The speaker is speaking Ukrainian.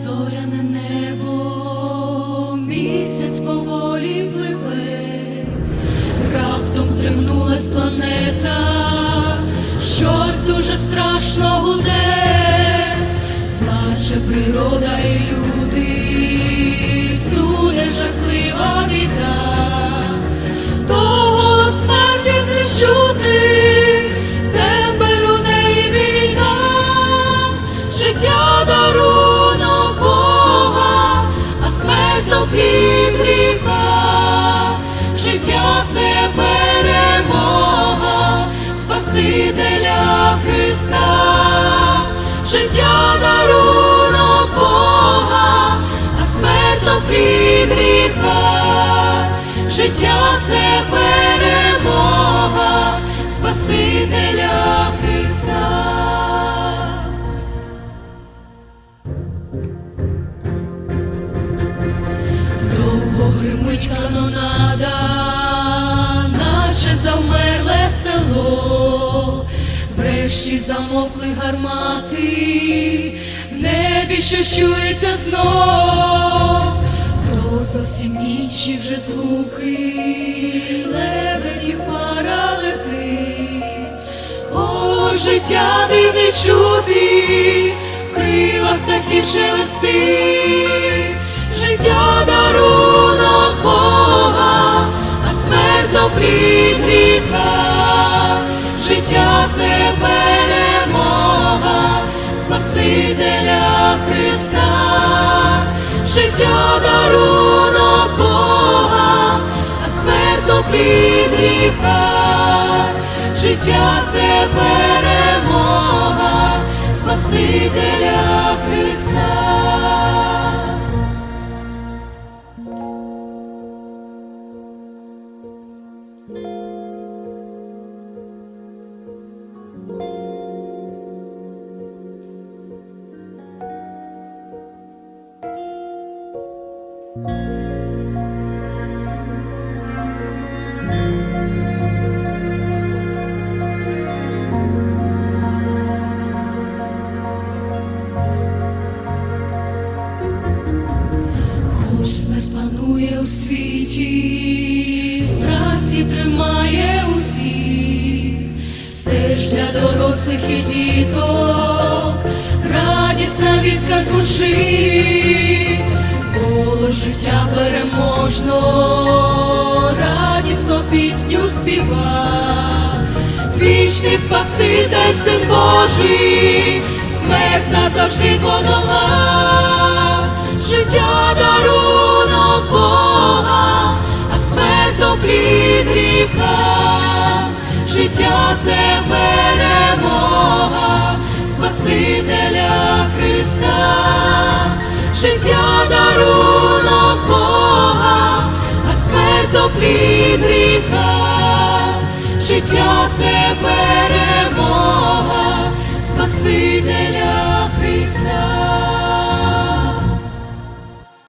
зоряне небо, місяць поволі пливе, раптом здригнулась планета, щось дуже страшно гуде, плаче природа і люди, суне жахлива біда, то голос смерті зрішути, життя дарунок Бога, а смерть то гріха, життя це перемога, Спасителя Христа. Довго гримить канонада, наче завмерле село, врешті замовкли гармати, в небі що чується знов, то зовсім інші вже звуки, лебедів пара летить, голос життя дивний чути, в крилах птахів шелестить, життя дарунок Бога, а смерть плід гріха, життя дарунок Бога, а смерть плід гріха, життя це перемога, Спасителя Христа. Смерть панує у світі, в страсі тримає усіх, все ж для дорослих і діток, радісна вістка звучить, переможно, радісно пісню співа, вічний Спаситель, Син Божий, смерть назавжди подолав життя дарунок Бога, а смерть то плід гріха, життя це перемога, Спасителя Христа, життя життя це